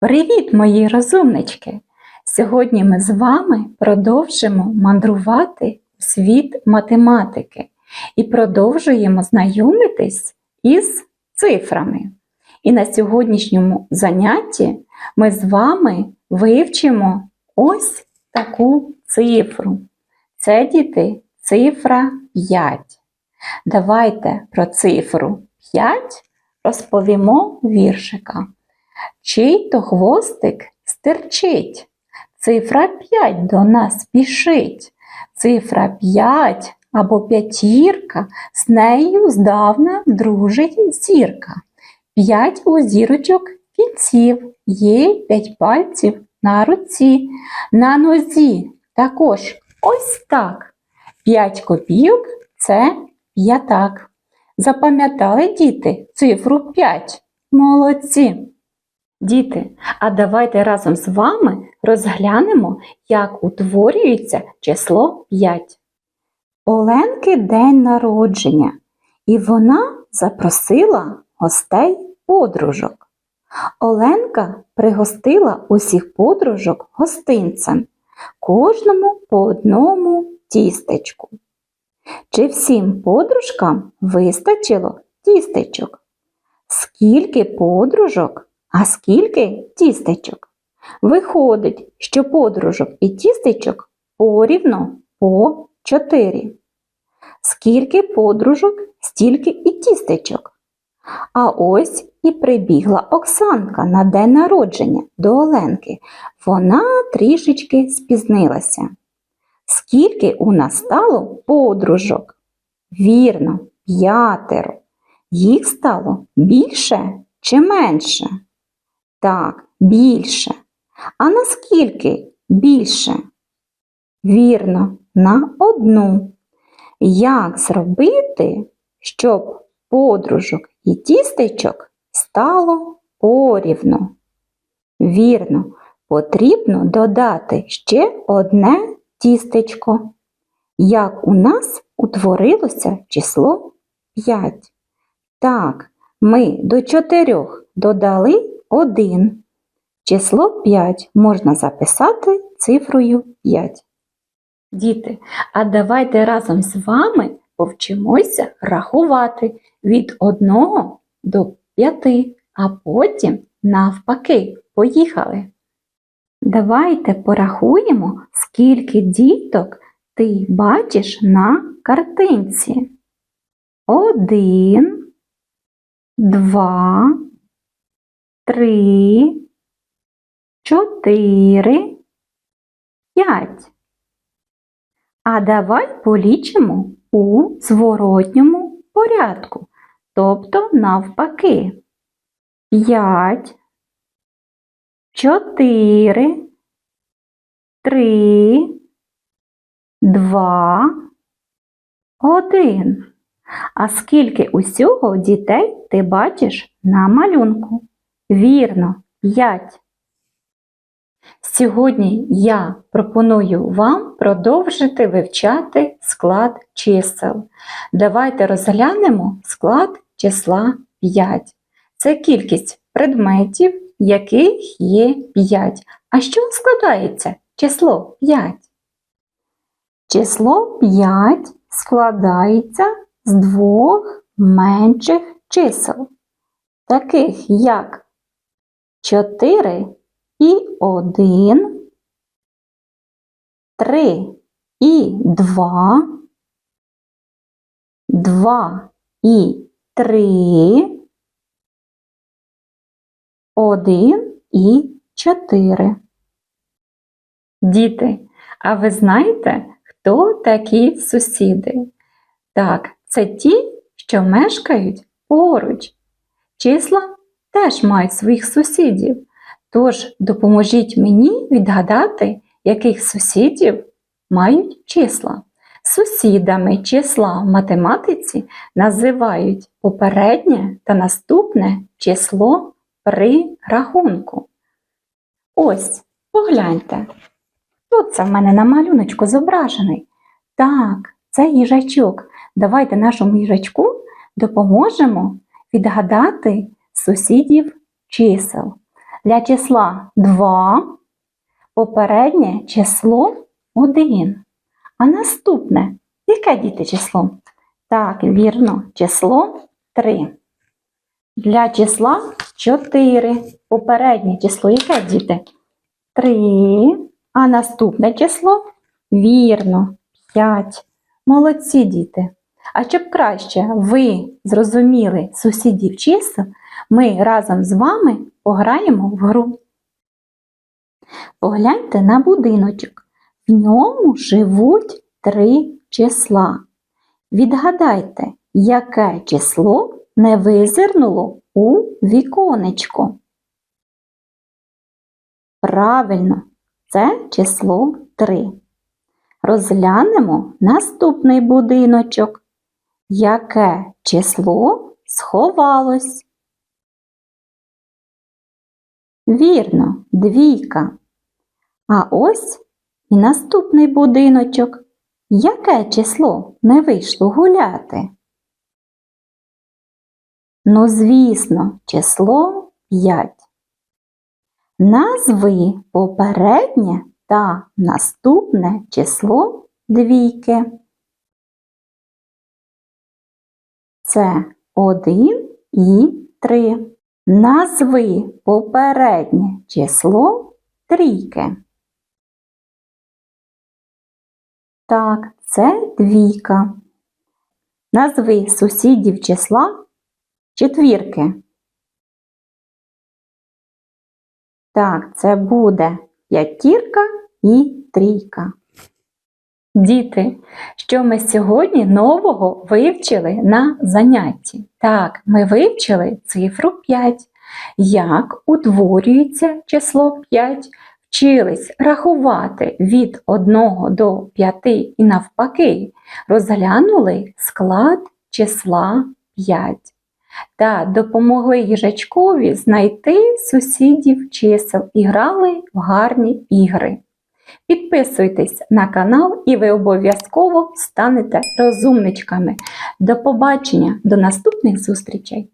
Привіт, мої розумнички! Сьогодні ми з вами продовжимо мандрувати у світ математики і продовжуємо знайомитись із цифрами. І на сьогоднішньому занятті ми з вами вивчимо ось таку цифру. Це діти цифра 5. Давайте про цифру 5 розповімо віршика. Чий то хвостик стирчить, цифра 5 до нас спішить, цифра 5 або п'ятірка, з нею здавна дружить зірка. П'ять у зірочок кінців, є п'ять пальців на руці, на нозі також ось так. П'ять копійок це п'ятак. Запам'ятали діти цифру 5? Молодці! Діти, а давайте разом з вами розглянемо, як утворюється число 5. Оленки день народження, і вона запросила гостей подружок. Оленка пригостила усіх подружок гостинцем, кожному по одному тістечку. Чи всім подружкам вистачило тістечок? Скільки подружок? А скільки тістечок? Виходить, що подружок і тістечок порівно по 4. Скільки подружок, стільки і тістечок. А ось і прибігла Оксанка на день народження до Оленки. Вона трішечки спізнилася. Скільки у нас стало подружок? Вірно, п'ятеро. Їх стало більше чи менше? Так, більше. А наскільки більше? Вірно, на одну. Як зробити, щоб подружок і тістечок стало порівну? Вірно, потрібно додати ще одне тістечко. Як у нас утворилося число 5? Так, ми до чотирьох додали 1. Число 5 можна записати цифрою 5. Діти, а давайте разом з вами повчимося рахувати від 1 до 5, а потім навпаки. Поїхали. Давайте порахуємо, скільки діток ти бачиш на картинці. Один, два, три, чотири, п'ять. А давай полічимо у зворотньому порядку, тобто навпаки. П'ять, чотири, три, два, один. А скільки усього дітей ти бачиш на малюнку? Вірно, 5. Сьогодні я пропоную вам продовжити вивчати склад чисел. Давайте розглянемо склад числа 5. Це кількість предметів, яких є 5. А що складається число 5? Число 5 складається з двох менших чисел, таких як 4 і 1, 3 і 2, 2 і 3, 1 і 4. Діти, а ви знаєте, хто такі сусіди? Так, це ті, що мешкають поруч. Числа теж мають своїх сусідів. Тож допоможіть мені відгадати, яких сусідів мають числа. Сусідами числа в математиці називають попереднє та наступне число при рахунку. Ось, погляньте. Тут це в мене на малюночку зображений. Так, це їжачок. Давайте нашому їжачку допоможемо відгадати сусідів чисел. Для числа 2 попереднє число 1. А наступне, яке діти число? Так, вірно, число 3. Для числа 4. Попереднє число яке діти? 3. А наступне число? Вірно, 5. Молодці діти. А щоб краще ви зрозуміли сусідів чисел, ми разом з вами пограємо в гру. Погляньте на будиночок. В ньому живуть три числа. Відгадайте, яке число не визирнуло у віконечко. Правильно, це число 3. Розглянемо наступний будиночок. Яке число сховалось? Вірно, двійка. А ось і наступний будиночок. Яке число не вийшло гуляти? Ну, звісно, число 5. Назви попереднє та наступне число двійки. Це 1 і 3. Назви попереднє число трійки. Так, це двійка. Назви сусідів числа четвірки. Так, це буде п'ятірка і трійка. Діти, що ми сьогодні нового вивчили на занятті? Так, ми вивчили цифру 5. Як утворюється число 5? Вчились рахувати від 1 до 5 і навпаки, розглянули склад числа 5 та допомогли їжачкові знайти сусідів чисел і грали в гарні ігри. Підписуйтесь на канал і ви обов'язково станете розумничками. До побачення, до наступних зустрічей!